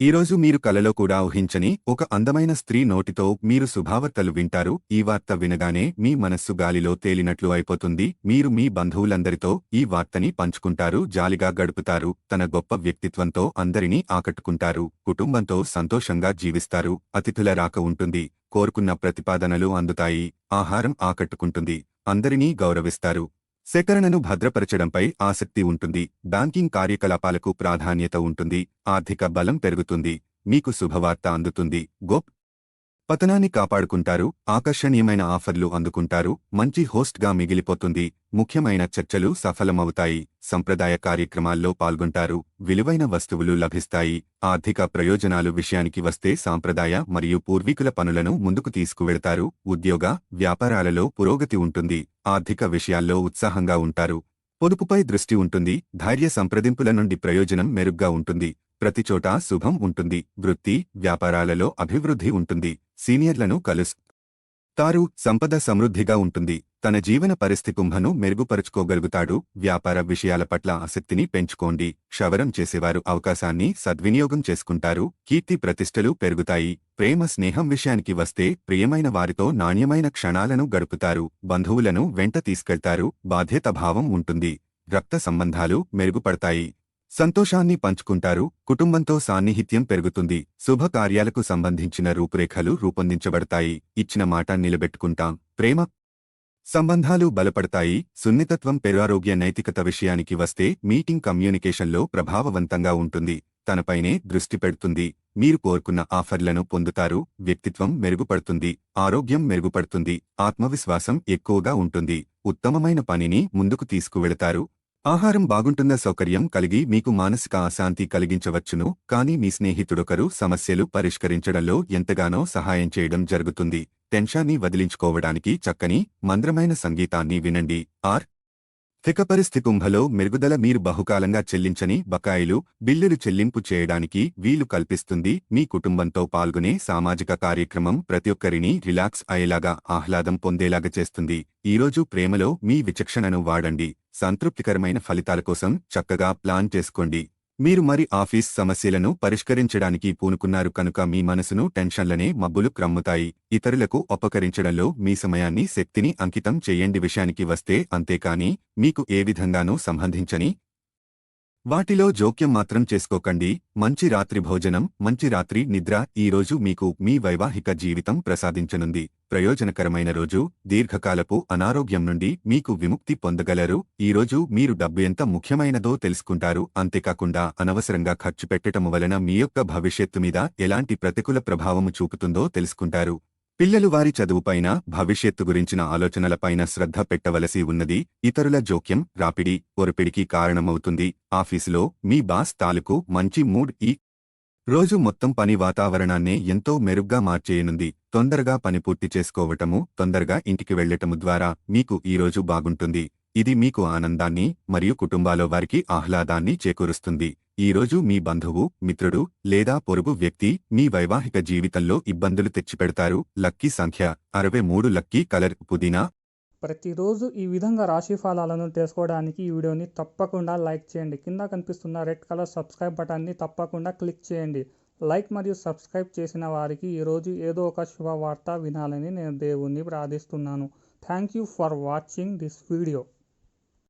ఈరోజు మీరు కలలో కూడా ఊహించని ఒక అందమైన స్త్రీ నోటితో మీరు శుభావార్తలు వింటారు. ఈ వార్త వినగానే మీ మనస్సు గాలిలో తేలినట్లు అయిపోతుంది. మీరు మీ బంధువులందరితో ఈ వార్తని పంచుకుంటారు. జాలిగా గడుపుతారు. తన గొప్ప వ్యక్తిత్వంతో అందరినీ ఆకట్టుకుంటారు. కుటుంబంతో సంతోషంగా జీవిస్తారు. అతిథుల రాక ఉంటుంది. కోరుకున్న ప్రతిపాదనలు అందుతాయి. ఆహారం ఆకట్టుకుంటుంది. అందరినీ గౌరవిస్తారు. సేకరణను భద్రపరచడంపై ఆసక్తి ఉంటుంది. బ్యాంకింగ్ కార్యకలాపాలకు ప్రాధాన్యత ఉంటుంది. ఆర్థిక బలం పెరుగుతుంది. మీకు శుభవార్త అందుతుంది. గోప్ పతనాన్ని కాపాడుకుంటారు ఆకర్షణీయమైన ఆఫర్లు అందుకుంటారు మంచి హోస్ట్గా మిగిలిపోతుంది ముఖ్యమైన చర్చలు సఫలమవుతాయి సంప్రదాయ కార్యక్రమాల్లో పాల్గొంటారు విలువైన వస్తువులు లభిస్తాయి ఆర్థిక ప్రయోజనాలు విషయానికి వస్తే సాంప్రదాయ మరియు పూర్వీకుల పనులను ముందుకు తీసుకువెళతారు ఉద్యోగ వ్యాపారాలలో పురోగతి ఉంటుంది ఆర్థిక విషయాల్లో ఉత్సాహంగా ఉంటారు పొదుపుపై దృష్టి ఉంటుంది ధైర్య సంప్రదింపుల నుండి ప్రయోజనం మెరుగ్గా ఉంటుంది ప్రతిచోటా శుభం ఉంటుంది. వృత్తి వ్యాపారాలలో అభివృద్ధి ఉంటుంది. సీనియర్లను కలుస్తారు సంపద సమృద్ధిగా ఉంటుంది. తన జీవన పరిస్థితి కుంభను మెరుగుపరుచుకోగలుగుతాడు. వ్యాపార విషయాల పట్ల ఆసక్తిని పెంచుకోండి. క్షవరం చేసేవారు అవకాశాన్ని సద్వినియోగం చేసుకుంటారు. కీర్తి ప్రతిష్టలు పెరుగుతాయి. ప్రేమ స్నేహం విషయానికి వస్తే ప్రియమైన వారితో నాణ్యమైన క్షణాలను గడుపుతారు. బంధువులను వెంట తీసుకెళ్తారు. బాధ్యతాభావం ఉంటుంది. రక్త సంబంధాలు మెరుగుపడతాయి. సంతోషాన్ని పంచుకుంటారు కుటుంబంతో సాన్నిహిత్యం పెరుగుతుంది శుభకార్యాలకు సంబంధించిన రూపురేఖలు రూపొందించబడతాయి ఇచ్చిన మాట నిలబెట్టుకుంటాం ప్రేమ సంబంధాలు బలపడతాయి సున్నితత్వం పెరారోగ్య నైతికత విషయానికి వస్తే మీటింగ్ కమ్యూనికేషన్లో ప్రభావవంతంగా ఉంటుంది తనపైనే దృష్టి పెడుతుంది మీరు కోరుకున్న ఆఫర్లను పొందుతారు వ్యక్తిత్వం మెరుగుపడుతుంది ఆరోగ్యం మెరుగుపడుతుంది ఆత్మవిశ్వాసం ఎక్కువగా ఉంటుంది ఉత్తమమైన పనిని ముందుకు తీసుకువెళతారు ఆహారం బాగుంటున్న సౌకర్యం కలిగి మీకు మానసిక అశాంతి కలిగించవచ్చును కానీ మీ స్నేహితుడొకరు సమస్యలు పరిష్కరించడంలో ఎంతగానో సహాయం చేయడం జరుగుతుంది. టెన్షాన్ని వదిలించుకోవడానికి చక్కని మంద్రమైన సంగీతాన్ని వినండి. ఆర్. థిక పరిస్థితి కుంభలో మెరుగుదల మీరు బహుకాలంగా చెల్లించని బకాయిలు బిల్లులు చెల్లింపు చేయడానికి వీలు కల్పిస్తుంది. మీ కుటుంబంతో పాల్గొనే సామాజిక కార్యక్రమం ప్రతి ఒక్కరిని రిలాక్స్ అయ్యేలాగా ఆహ్లాదం పొందేలాగా చేస్తుంది. ఈరోజు ప్రేమలో మీ విచక్షణను వాడండి. సంతృప్తికరమైన ఫలితాల కోసం చక్కగా ప్లాన్ చేసుకోండి. మీరు మరి ఆఫీస్ సమస్యలను పరిష్కరించడానికి పూనుకున్నారు కనుక మీ మనసును టెన్షన్లనే మబ్బులు క్రమ్ముతాయి. ఇతరులకు ఉపకరించడంలో మీ సమయాన్ని శక్తిని అంకితం చేయండి. విషయానికి వస్తే అంతేకాని మీకు ఏ విధంగానూ సంబంధించని వాటిలో జోక్యం మాత్రం చేసుకోకండి. మంచి రాత్రి భోజనం మంచి రాత్రి నిద్ర ఈ రోజు మీకు మీ వైవాహిక జీవితం ప్రసాదించనుంది. ప్రయోజనకరమైన రోజు దీర్ఘకాలపు అనారోగ్యం నుండి మీకు విముక్తి పొందగలరు. ఈ రోజు మీరు డబ్బు ఎంత ముఖ్యమైనదో తెలుసుకుంటారు. అంతేకాకుండా అనవసరంగా ఖర్చు పెట్టటము వలన మీ యొక్క భవిష్యత్తు మీద ఎలాంటి ప్రతికూల ప్రభావము చూపుతుందో తెలుసుకుంటారు. పిల్లలు వారి చదువుపైన భవిష్యత్తు గురించిన ఆలోచనలపైన శ్రద్ధ పెట్టవలసి ఉన్నది. ఇతరుల జోక్యం రాపిడి ఒరపిడికి కారణమవుతుంది. ఆఫీసులో మీ బాస్ తాలూకు మంచి మూడ్ ఈ రోజు మొత్తం పని వాతావరణాన్నే ఎంతో మెరుగ్గా మార్చేయనుంది. తొందరగా పని పూర్తి చేసుకోవటము తొందరగా ఇంటికి వెళ్ళటము ద్వారా మీకు ఈ రోజు బాగుంటుంది. ఇది మీకు ఆనందాన్ని మరియు కుటుంబాలో వారికి ఆహ్లాదాన్ని చేకూరుస్తుంది. ఈరోజు మీ బంధువు మిత్రుడు లేదా పొరుగు వ్యక్తి మీ వైవాహిక జీవితంలో ఇబ్బందులు తెచ్చిపెడతారు. లక్కీ సంఖ్య అరవై మూడు. లక్కీ కలర్ పుదీనా. ప్రతిరోజు ఈ విధంగా రాశి ఫలాలను తెలుసుకోవడానికి ఈ వీడియోని తప్పకుండా లైక్ చేయండి. కింద కనిపిస్తున్న రెడ్ కలర్ సబ్స్క్రైబ్ బటన్ని తప్పకుండా క్లిక్ చేయండి. లైక్ మరియు సబ్స్క్రైబ్ చేసిన వారికి ఈరోజు ఏదో ఒక శుభవార్త వినాలని నేను దేవుణ్ణి ప్రార్థిస్తున్నాను. Thank you for watching this video.